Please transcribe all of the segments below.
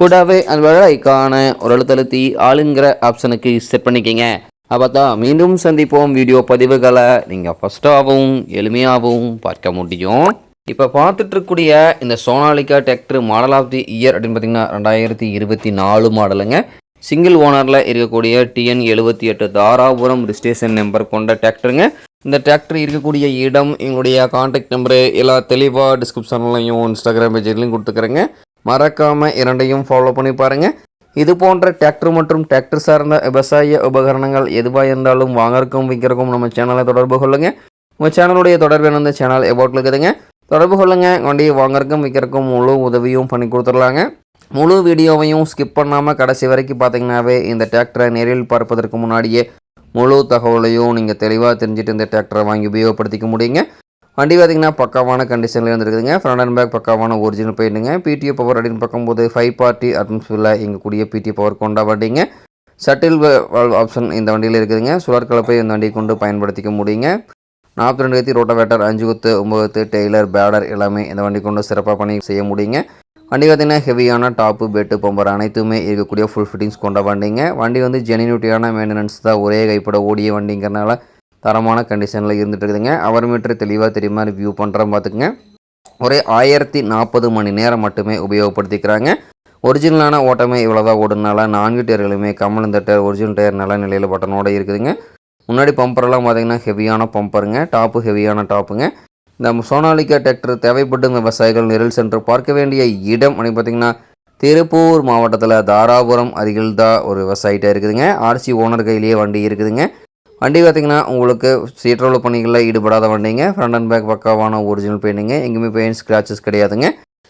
கூடவே அந்த ஐக்கான ஒரு எழுத்தழுத்தி ஆளுங்கிற ஆப்ஷனுக்கு செட் பண்ணிக்கிங்க. அப்போ தான் மீண்டும் சந்திப்போம் வீடியோ பதிவுகளை. நீங்கள் ஃபஸ்ட்டாகவும் எளிமையாகவும் பார்க்க முடியும். இப்போ பார்த்துட்ருக்கூடிய இந்த Sonalika tractor model of the year அப்படின்னு பார்த்தீங்கன்னா ரெண்டாயிரத்தி இருபத்தி நாலு மாடலுங்க. சிங்கிள் ஓனரில் இருக்கக்கூடிய டிஎன் எழுபத்தி எட்டு தாராபுரம் ரிஜிஸ்ட்ரேஷன் நம்பர் கொண்ட டிராக்டருங்க இந்த டிராக்டர் இருக்கக்கூடிய இடம் எங்களுடைய காண்டாக்ட் நம்பரு எல்லா தெளிவாக டிஸ்கிரிப்ஷன்லையும் இன்ஸ்டாகிராம் பேஜ்லையும் கொடுத்துக்கிறேங்க. மறக்காமல் இரண்டையும் ஃபாலோ பண்ணி பாருங்கள் இது போன்ற டிராக்டர் மற்றும் டிராக்டர் சார்ந்த விவசாய உபகரணங்கள் எதுவாக இருந்தாலும் வாங்கறக்கும் விற்கிறக்கும் நம்ம சேனலை தொடர்பு கொள்ளுங்கள் உங்கள் சேனலுடைய தொடர்பு இந்த சேனல் எபோட்டில் இருக்குதுங்க தொடர்பு கொள்ளுங்க. வண்டியை வாங்கறக்கும் விற்கிறக்கும் முழு உதவியும் பண்ணி கொடுத்துடலாங்க. முழு வீடியோவையும் ஸ்கிப் பண்ணாமல் கடைசி வரைக்கும் பார்த்தீங்கன்னாவே இந்த டிராக்டரை நேரில் பார்ப்பதற்கு முன்னாடியே முழு தகவலையும் நீங்கள் தெளிவாக தெரிஞ்சுட்டு இந்த டிராக்டரை வாங்கி உபயோகப்படுத்திக்க முடியுங்க. வண்டி பார்த்திங்கன்னா பக்காவான கண்டிஷனில் இருந்துருக்குதுங்க. ஃப்ரண்ட் அண்ட் பேக் பக்காவான ஒரிஜினல் பெயிண்ட்டுங்க பிடிஓ பவர் அப்படின்னு பார்க்கும்போது ஃபைவ் பார்ட்டி அட்மாஸ்பியரில் எங்கக்கூடிய பிடி பவர் கொண்டா வண்டிங்க சட்டில் வால்வ் ஆப்ஷன் இந்த வண்டியில் இருக்குதுங்க. சுழற் கலப்பை இந்த வண்டியை கொண்டு பயன்படுத்திக்க முடியுங்க. நாற்பத்தி ரெண்டு கத்தி ரோட்டோவேட்டர் அஞ்சு குத்து ஒம்பது குத்து டெய்லர் பேடர் எல்லாமே இந்த வண்டி கொண்டு சிறப்பாக பண்ணி செய்ய முடியுங்க. வண்டி பார்த்திங்கன்னா ஹெவியான டாப்பு பெட்டு பம்பர் அனைத்துமே இருக்கக்கூடிய ஃபுல் ஃபிட்டிங்ஸ் கொண்ட வண்டிங்க வண்டி வந்து ஜெனினியூட்டியான மெயின்டெனன்ஸ் தான். ஒரே கைப்பட ஓடிய வண்டிங்கிறனால தரமான கண்டிஷனில் இருந்துட்டு இருக்குதுங்க அவர் மீட்டர் தெளிவாக தெரியுமா வியூ பண்ணுறோம் பார்த்துக்குங்க. ஒரே ஆயிரத்தி நாற்பது மணி நேரம் மட்டுமே உபயோகப்படுத்திக்கிறாங்க. ஒரிஜினலான ஓட்டமே இவ்வளோதான் ஓடுனால நான்கு டயர்களுமே கமலந்த டயர் ஒரிஜினல் டயர் நல்ல நிலையில் பட்டனோட இருக்குதுங்க. முன்னாடி பம்பரெல்லாம் பார்த்தீங்கன்னா ஹெவியான பம்பருங்க டாப்பு ஹெவியான டாப்புங்க இந்த சோனாலிக்கா டிராக்டர் தேவைப்படும் விவசாயிகள் நிரல் சென்று பார்க்க வேண்டிய இடம் அப்படின்னு பார்த்தீங்கன்னா திருப்பூர் மாவட்டத்தில் தாராபுரம் அருகில் தான் ஒரு விவசாயிட்ட இருக்குதுங்க. ஆர்சி ஓனர் கையிலேயே வண்டி இருக்குதுங்க. வண்டி பார்த்திங்கன்னா உங்களுக்கு சீட்ரோல் பணிகளில் ஈடுபடாத வண்டிங்க. ஃப்ரண்ட் அண்ட் பேக் பக்காவான ஒரிஜினல் பெயிண்டிங்க எங்கேயுமே பெயிண்ட் ஸ்க்ராச்சஸ் கிடையாதுங்க.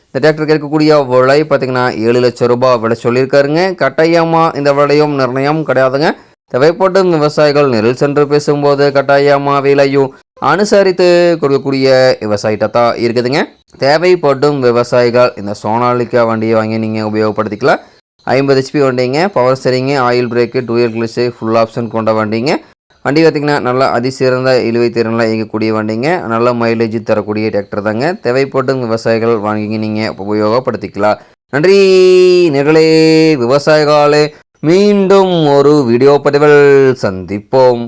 இந்த டிராக்டருக்கு இருக்கக்கூடிய விலை பார்த்திங்கன்னா ஏழு லட்சம் ரூபாய் விலை சொல்லியிருக்காருங்க. கட்டாயமாக இந்த விலையும் நிர்ணயம் கிடையாதுங்க. தேவைப்படும் விவசாயிகள் நெல் சென்று பேசும்போது கட்டாயமாக விலையும் அனுசரித்து கொடுக்கக்கூடிய விவசாயிட்ட தான் இருக்குதுங்க. தேவைப்படும் விவசாயிகள் இந்த சோனாலிக்கா வண்டியை வாங்கி நீங்கள் உபயோகப்படுத்திக்கலாம். ஐம்பது ஹெச்பி வண்டிங்க பவர் சரிங்க oil brake dual clutch full option கொண்ட வண்டிங்க. வண்டி பார்த்திங்கன்னா நல்லா அதிசிறந்த இழுவை திறனில் இயங்கக்கூடிய வண்டிங்க. நல்ல மைலேஜ் தரக்கூடிய டிராக்டர் தாங்க. தேவைப்படும் விவசாயிகள் வாங்கி நீங்கள் உபயோகப்படுத்திக்கலாம். நன்றி. நிகழே விவசாயிகளே மீண்டும் ஒரு வீடியோ பதிவில் சந்திப்போம்.